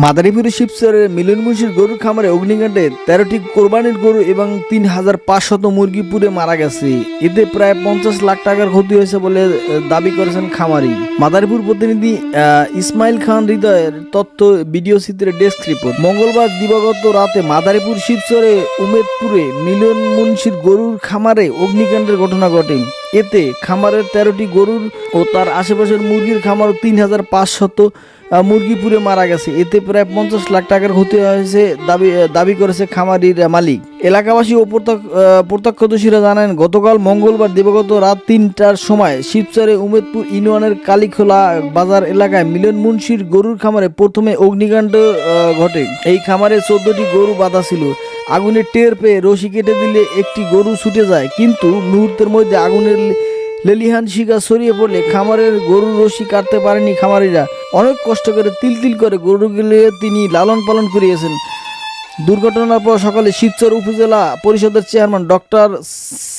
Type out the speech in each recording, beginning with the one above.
মাদারীপুর শিবচরের মিলন মুন্সির গরুর খামারে অগ্নিকাণ্ডে তেরোটি কোরবানির গরু এবং তিন হাজার পাঁচশত মুরগি পুড়ে মারা গেছে। এতে প্রায় পঞ্চাশ লাখ টাকার ক্ষতি হয়েছে বলে দাবি করেছেন খামারি। মাদারীপুর প্রতিনিধি ইসমাইল খান হৃদয়ের তথ্য, ভিডিও চিত্রে ডেস্ক রিপোর্ট। মঙ্গলবার দিবাগত রাতে মাদারীপুর শিবচরে উমেদপুরে মিলন মুন্সির গরুর খামারে অগ্নিকাণ্ডের ঘটনা ঘটে। এতে খামারের তেরোটি গরুর ও তার আশেপাশের মুরগির খামার তিন হাজার পাঁচশত মুরগি পুড়ে মারা গেছে। এতে প্রায় পঞ্চাশ লাখ টাকার ক্ষতি হয়েছে দাবি দাবি করেছে খামারির মালিক। এলাকাবাসী ও প্রত্যক্ষদর্শীরা জানান, গতকাল মঙ্গলবার দিবাগত রাত তিনটার সময় শিবচরে উমেদপুর ইউনিয়নের কালীখোলা বাজার এলাকায় মিলন মুন্সির গরুর খামারে প্রথমে অগ্নিকাণ্ড ঘটে। এই খামারে চোদ্দটি গরু বাঁধা ছিল। আগুনের টের পেয়ে রশি কেটে দিলে একটি গরু ছুটে যায়। কিন্তু মুহূর্তের মধ্যে আগুনের লেলিহান শিকা ছড়িয়ে পড়লে খামারের গরুর রশি কাটতে পারেনি খামারিরা। অনেক কষ্ট করে তিল তিল করে গরুগুলি তিনি লালন পালন করিয়েছেন। দুর্ঘটনার পর সকালে শিবচর উপজেলা পরিষদের চেয়ারম্যান ডক্টর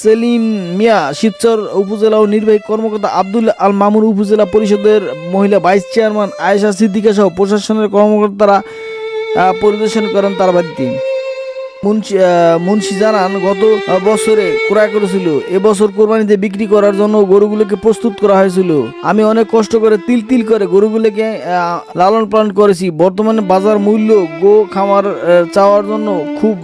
সেলিম মিয়া, শিবচর উপজেলা ও নির্বাহী কর্মকর্তা আব্দুল আল মামুন উপজেলা পরিষদের মহিলা ভাইস চেয়ারম্যান আয়েশা সিদ্দিকা সহ প্রশাসনের কর্মকর্তারা পরিদর্শন করেন তার বাড়িতে। মুন্সি জানান, গত বছরে ক্রয় করেছিল। এবছর কোরবানিতে বিক্রি করার জন্য গরুগুলোকে প্রস্তুত করা হয়েছিল। আমি অনেক কষ্ট করে তিল তিল করে গরুগুলোকে লালন পালন করেছি। বর্তমানে বাজার মূল্য গো খামার চাওয়ার জন্য খুব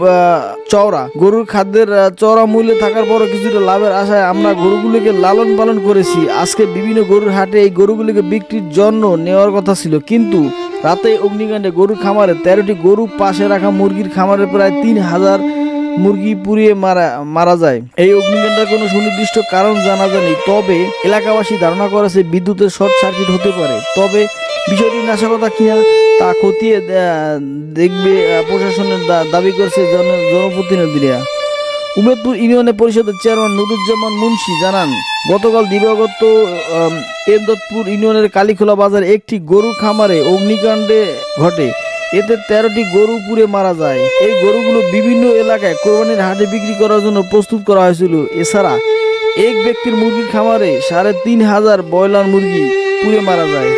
চওড়া। গরুর খাদ্যের চওড়া মূল্য থাকার পরও কিছুটা লাভের আশায় আমরা গরুগুলোকে লালন পালন করেছি। আজকে বিভিন্ন গরুর হাটে এই গরুগুলোকে বিক্রির জন্য নেওয়ার কথা ছিল। কিন্তু রাতে অগ্নিকাণ্ডে গরুর খামারে তেরোটি গরু পাশে রাখা মুরগির খামারে প্রায় তিন হাজার মুরগি পুড়িয়ে মারা মারা যায়। এই অগ্নিকাণ্ডের কোনো সুনির্দিষ্ট কারণ জানা যায়নি, তবে এলাকাবাসী ধারণা করেছে বিদ্যুতের শর্ট সার্কিট হতে পারে। তবে বিষয়টি নাশকতা কিনা তা খতিয়ে দেখবে প্রশাসনের দাবি করছে জন- জনপ্রতিনিধিরা। উমেদপুর ইউনিয়নের পরিষদের চেয়ারম্যান নুরুজ্জামান মুন্সি জানান, গতকাল দিবাগত এমদতপুর ইউনিয়নের কালীখোলা বাজারে একটি গরু খামারে অগ্নিকাণ্ডে ঘটে। এতে তেরোটি গরু পুড়ে মারা যায়। এই গরুগুলো বিভিন্ন এলাকায় কোরবানির হাটে বিক্রি করার জন্য প্রস্তুত করা হয়েছিল। এছাড়া এক ব্যক্তির মুরগির খামারে সাড়ে তিন হাজার ব্রয়লার মুরগি পুড়ে মারা যায়।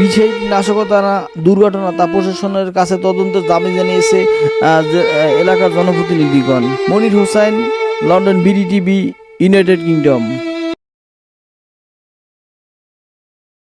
বিশেষ নাশকতা দুর্ঘটনা, তা প্রশাসনের কাছে তদন্ত দাবি জানিয়েছে এলাকার জনপ্রতিনিধিগণ। Monir Hossain, London BD TV United Kingdom.